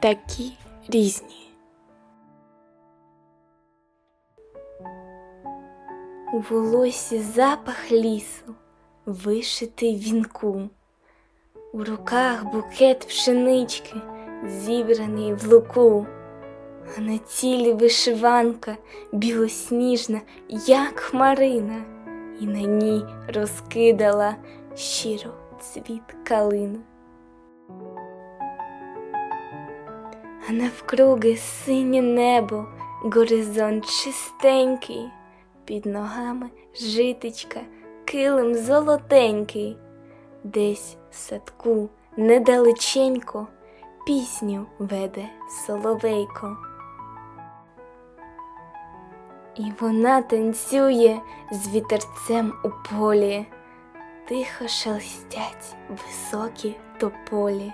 такі різні. У волосі запах лісу, вишитий вінку, у руках букет пшенички, зібраний в луку, а на тілі вишиванка білосніжна, як хмарина, і на ній розкидала щиро цвіт калина. А навкруги синє небо, горизонт чистенький, під ногами житечка, килим золотенький, десь в садку недалеченько пісню веде соловейко. І вона танцює з вітерцем у полі, тихо шелестять високі тополі.